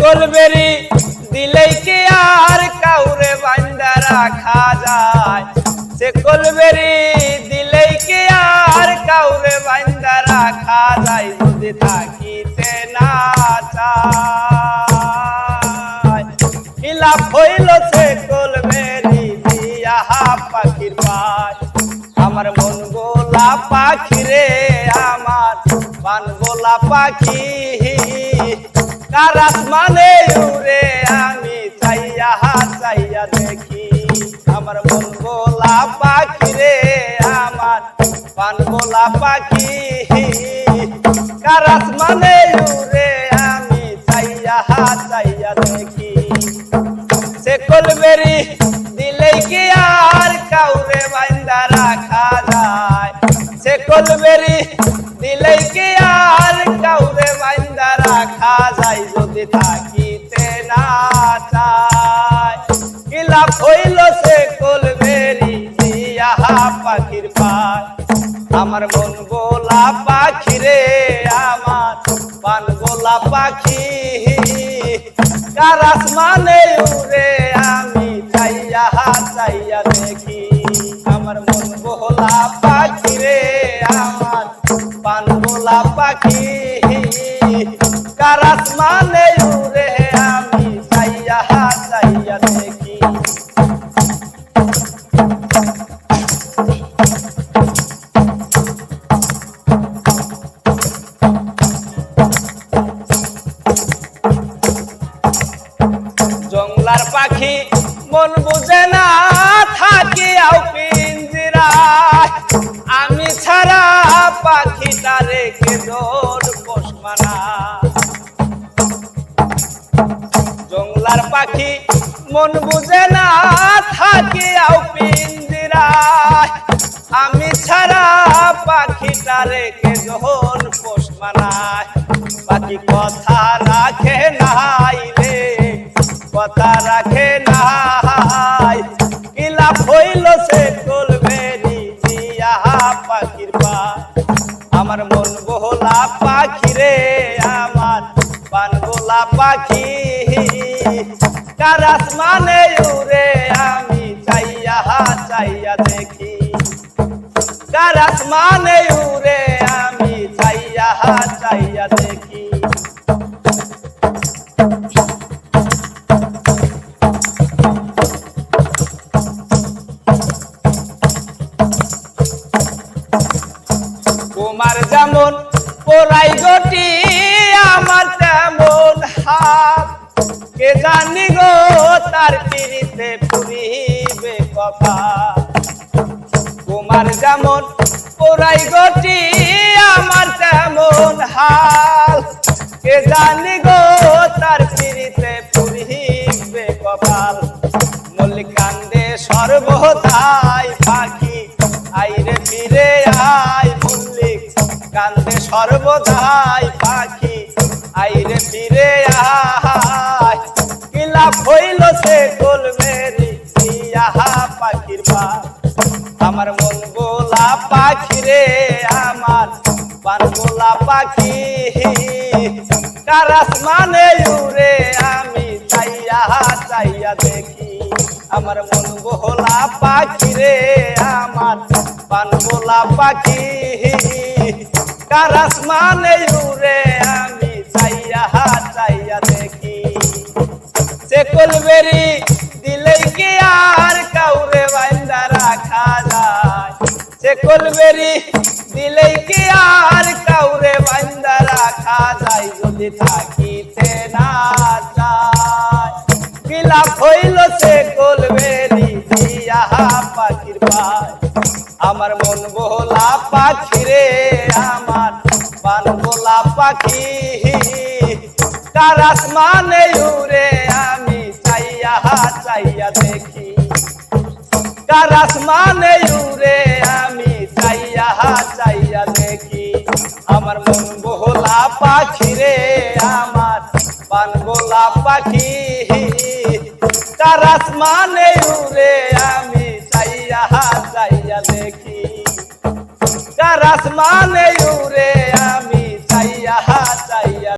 কলবেরি দিলেই কি আর কাউরে বান্দা রাখা যায়? সে কলবেরি দিলেই কি আর কাউরে বান্দা রাখা যায়? যদি থাকিতে না চায়। কিলাপ হইল সে কলবেরি দিয়া পাখির পায়। আমার মন গোলা পাখি রে আমার। পান গোলা পাখি কারাস মানে উড়ে আমি চাইয়া চাইয়া দেখি। আমার মন গোলা পাখি রে, আমার পান গোলা পাখি। কারাস মানে উড়ে আমি চাইয়া চাইয়া দেখি। সে কলবেরি দিলেই কি আর কাউরে বান্দা রাখা যায়? সে কলবেরি যদি থাকিতে না চায়। কিলা হইল সে কলবেরি দিয়া পাখির পায়। আমার মন গোলা পাখি রে, আমার পান গোলা পাখি। কারাস মানে উড়ে, আমি চাইয়া চাইয়া দেখি। আমার মন গোলা পাখি রে, আমার পান গোলা পাখি। কারাস মানে উড়ে আমি চাইয়া চাইয়া পাখি মন বুঝে না থাকি আও পিঞ্জিরায় আমি ছাড়া পাখিটা রেখে দৌড় পোষমানা জংলার পাখি মন বুঝে না থাকি আও পিঞ্জিরায় আমি ছাড়া পাখিটা রেখে যখন পোষ মানায়, পাখি কথা রাখে নাই রে, কথা রাখে নাই। কিলা হইল সে কলবেরি দিয়া পাখির পা। আমার মন গোলা পাখি রে, আমার পান গোলা পাখি। কারাস মানে উড়ে আমি চাইয়া চাইয়া দেখি। কারাস মানে উড়ে আমি চাইয়া চাইয়া দেখি। তোমার যেমন পোড়াই গটি আমার তেমন হাত কে জানি গো তার পিড়িতে পুরিবে কথা তোমার যেমন পোড়াই গটি আমার তেমন হাল। কে জানি গো তার পিড়িতে পুরিবে কপাল। মল্লিকান্দে সর্বদাই পাখি, আইরে ফিরে আয় মল্লিক। কান্দে সর্বদাই পাখি, আইরে ফিরে আয়। কিলা হইল সে গোলমেরি ইয়া পাখির পা আমার মন গোলা পাখি রে, আমার পান গোলা পাখি। কারাস মানে উড়ে, আমি চাইয়া চাইয়া দেখি। আমার মন গোলা পাখি রে, আমার পান গোলা পাখি। কারাস মানে উড়ে, আমি চাইয়া চাইয়া দেখি। কলবেরি দিলেই কি আর কাউরে বান্দা রাখা যায়? সে কলবেরি দিলেই কি আর কাউরে বান্দা রাখা যায়? যদি থাকিতে না চায়। কিলাপ হইল সে কলবেরি দিয়া আমার মন গোলা পাখি রে, আমার পান গোলা পাখি। কারাস মানে উড়ে আমি চাইয়া চাইয়া দেখি কারাস মানে উড়ে আমি চাইয়া চাইয়া দেখি আমার মন গোলা পাখি রে আমার পান গোলা পাখি কারাস মানে উড়ে আমি চাইয়া চাইয়া দেখি কারাস মানে